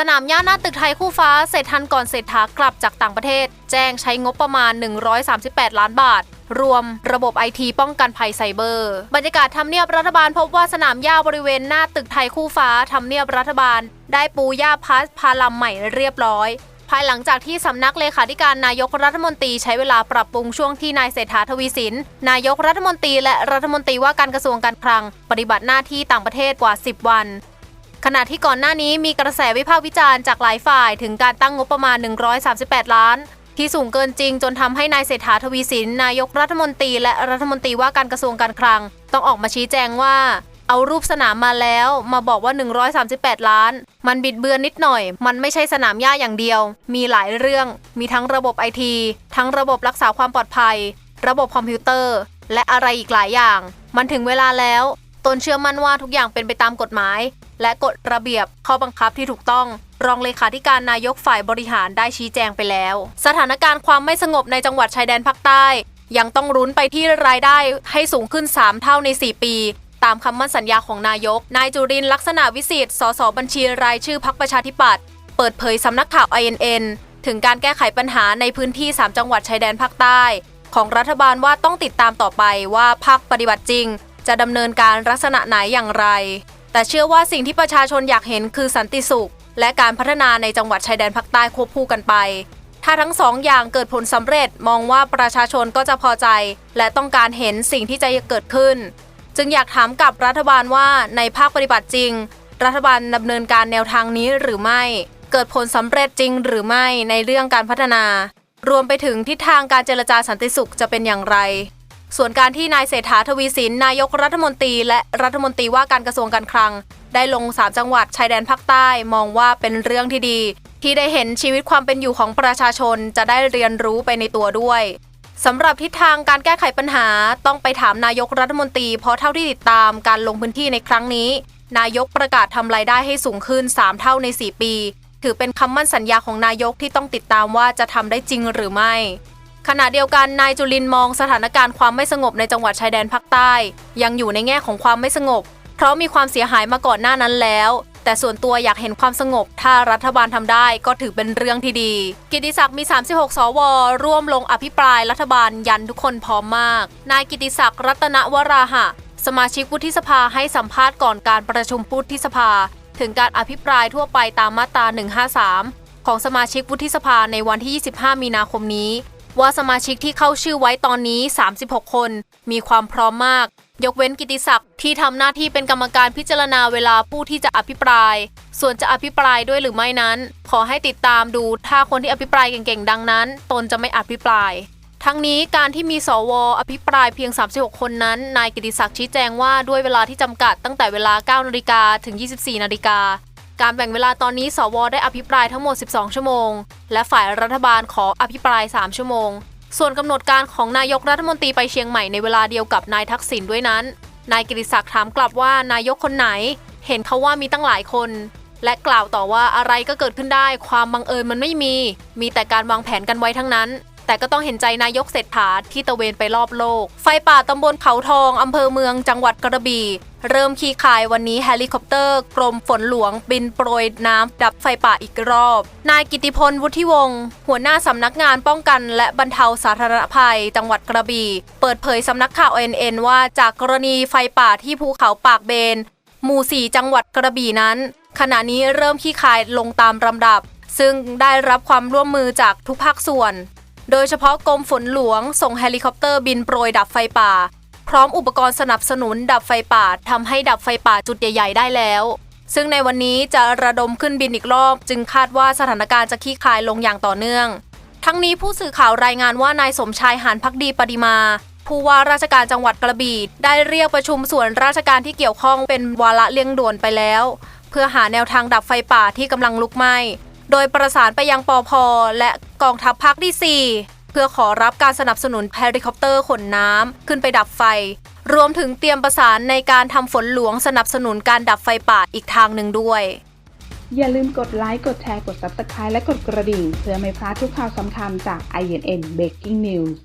สนามหญ้าหน้าตึกไทยคู่ฟ้าเสร็จทันก่อนเศรษฐากลับจากต่างประเทศ แจ้งใช้งบประมาณ 138 ล้านบาท รวมระบบไอทีป้องกันภัยไซเบอร์ บรรยากาศทำเนียบรัฐบาลพบว่าสนามหญ้าบริเวณหน้าตึกไทยคู่ฟ้าทำเนียบรัฐบาล ได้ปูหญ้าพัสพาลัมใหม่เรียบร้อยภายหลังจากที่สำนักเลขาธิการนายกรัฐมนตรีใช้เวลาปรับปรุงช่วงที่นายเศรษฐาทวีสิน นายกรัฐมนตรีและรัฐมนตรีว่าการกระทรวงการคลัง ปฏิบัติหน้าที่ต่างประเทศกว่า 10 วัน ขณะที่ก่อนหน้านี้มีกระแสวิพากษ์วิจารณ์จากหลายฝ่าย ถึงการตั้งงบประมาณ 138 ล้าน ที่สูงเกินจริงจนทำให้นายเศรษฐาทวีสิน นายกรัฐมนตรี และรัฐมนตรีว่าการกระทรวงการคลัง ต้องออกมาชี้แจงว่า เอารูปสนามมาแล้ว มาบอกว่า 138 ล้าน มันบิดเบือนนิดหน่อย มันไม่ใช่สนามหญ้าอย่างเดียว มีหลายเรื่อง มีทั้งระบบไอทีทั้งระบบรักษาความปลอดภัย ระบบคอมพิวเตอร์ และอะไรอีกหลายอย่าง มันถึงเวลาแล้ว ตนเชื่อมั่นว่าทุกอย่างเป็นไปตามกฎหมาย และกฎระเบียบข้อบังคับที่ถูกต้อง รองเลขาธิการนายกฝ่ายบริหารได้ชี้แจงไปแล้ว สถานการณ์ความไม่สงบในจังหวัดชายแดนภาคใต้ ยังต้องรุ้นไปที่รายได้ให้สูงขึ้น 3 เท่าใน 4 ปีตามคำมั่นสัญญาของนายก นายจุรินลักษณะวิสิทธิ์ สสบัญชีรายชื่อพักประชาธิปัตย์ เปิดเผยสำนักข่าว INN ถึงการแก้ไขปัญหาในพื้นที่ 3 จังหวัดชายแดนภาคใต้ ของรัฐบาลว่าต้องติดตามต่อไปว่าภาคปฏิบัติจริง จะดำเนินการลักษณะไหนอย่างไร แต่เชื่อว่าสิ่งที่ประชาชนอยากเห็นคือสันติสุข และการพัฒนาในจังหวัดชายแดนภาคใต้ควบคู่กันไป ถ้าทั้งสองอย่างเกิดผลสำเร็จมองว่าประชาชนก็จะพอใจ และต้องการเห็นสิ่งที่จะเกิดขึ้น จึงอยากถามกับรัฐบาลว่าในภาคปฏิบัติจริง รัฐบาลดำเนินการแนวทางนี้หรือไม่ เกิดผลสำเร็จจริงหรือไม่ในเรื่องการพัฒนา รวมไปถึงทิศทางการเจรจาสันติสุขจะเป็นอย่างไร ส่วนการที่นายเศรษฐาทวีสินนายกรัฐมนตรี และรัฐมนตรีว่าการกระทรวงการคลัง ได้ลง3จังหวัดชายแดนภาคใต้มองว่าเป็นเรื่องที่ดี ที่ได้เห็นชีวิตความเป็นอยู่ของประชาชนจะได้เรียนรู้ไปในตัวด้วยสำหรับทิศทางการแก้ไขปัญหาต้องไปถามนายกรัฐมนตรี เพราะเท่าที่ติดตามการลงพื้นที่ในครั้งนี้ นายกประกาศทำรายได้ให้สูงขึ้น 3 เท่าใน 4 ปี ถือเป็นคำมั่นสัญญาของนายกที่ต้องติดตามว่าจะทำได้จริงหรือไม่ ขณะเดียวกันนายจุลินมองสถานการณ์ความไม่สงบในจังหวัดชายแดนภาคใต้ ยังอยู่ในแง่ของความไม่สงบ เพราะมีความเสียหายมาก่อนหน้านั้นแล้ว แต่ส่วนตัวอยากเห็นความสงบ ถ้ารัฐบาลทำได้ก็ถือเป็นเรื่องที่ดี กิติศักดิ์มี 36 สว ร่วมลงอภิปรายรัฐบาลยันทุกคนพร้อมมาก นายกิติศักดิ์รัตนวราหะ สมาชิกวุฒิสภาให้สัมภาษณ์ก่อนการประชุมวุฒิสภา ถึงการอภิปรายทั่วไปตามมาตรา 153 ของสมาชิกวุฒิสภาในวันที่ 25 มีนาคมนี้ ว่าสมาชิกที่เข้าชื่อไว้ตอนนี้ 36 คน มีความพร้อมมาก ยกเว้นกิติศักดิ์ที่ทำหน้าที่เป็นกรรมการพิจารณาเวลาผู้ที่จะอภิปราย ส่วนจะอภิปรายด้วยหรือไม่นั้น ขอให้ติดตามดูถ้าคนที่อภิปรายเก่งๆ ดังนั้น ตนจะไม่อภิปรายทั้งนี้การที่มีสวอภิปรายเพียง 36 คนนั้น นายกิติศักดิ์ชี้แจงว่าด้วยเวลาที่จำกัดตั้งแต่เวลา 9 นาฬิกาถึง 24 นาฬิกา การแบ่งเวลาตอนนี้สวได้อภิปรายทั้งหมด 12 ชั่วโมง และฝ่ายรัฐบาลขออภิปราย 3 ชั่วโมง ส่วนกำหนดการของนายกรัฐมนตรีไปเชียงใหม่ในเวลาเดียวกับนายทักษิณด้วยนั้น นายกิติศักดิ์ถามกลับว่านายกคนไหน เห็นเขาว่ามีตั้งหลายคน และกล่าวต่อว่าอะไรก็เกิดขึ้นได้ ความบังเอิญมันไม่มี มีแต่การวางแผนกันไว้ทั้งนั้น แต่ก็ต้องเห็นใจนายกเศรษฐาที่ตะเวนไปรอบโลก ไฟป่าตำบลเขาทองอำเภอเมืองจังหวัดกระบี่เริ่มขี้คายวันนี้เฮลิคอปเตอร์ กรมฝนหลวง บินโปรยน้ำดับไฟป่าอีกรอบ นายกิติพลวุฒิวงศ์หัวหน้าสำนักงานป้องกัน และบรรเทาสาธารณภัย จังหวัดกระบี่ เปิดเผยสำนักข่าว NN ว่าจากกรณีไฟป่าที่ภูเขาปากเบน หมู่ 4 จังหวัดกระบี่นั้น ขณะนี้เริ่มขี้คายลงตามลำดับ ซึ่งได้รับความร่วมมือจากทุกภาคส่วน โดยเฉพาะกรมฝนหลวง ส่งเฮลิคอปเตอร์บินโปรยดับไฟป่า พร้อมอุปกรณ์สนับสนุนดับไฟป่าทำให้ดับไฟป่าจุดใหญ่ ๆ ได้แล้ว ซึ่งในวันนี้จะระดมขึ้นบินอีกรอบ จึงคาดว่าสถานการณ์จะคลี่คลายลงอย่างต่อเนื่อง ทั้งนี้ผู้สื่อข่าวรายงานว่านายสมชายหานพักดีปฏิมาผู้ว่าราชการจังหวัดกระบี่ได้เรียกประชุมส่วนราชการที่เกี่ยวข้องเป็นวาระเร่งด่วนไปแล้ว เพื่อหาแนวทางดับไฟป่าที่กำลังลุกไหม้ โดยประสานไปยังปอพและ กองทัพภาคที่ 4 เพื่อขอรับการสนับสนุนเฮลิคอปเตอร์ขนน้ำขึ้นไปดับไฟ รวมถึงเตรียมประสานในการทำฝนหลวงสนับสนุนการดับไฟป่าอีกทางหนึ่งด้วย อย่าลืมกดไลค์ กดแชร์ กด Subscribe และกดกระดิ่ง เพื่อไม่พลาดทุกข่าวสำคัญจาก INN Breaking News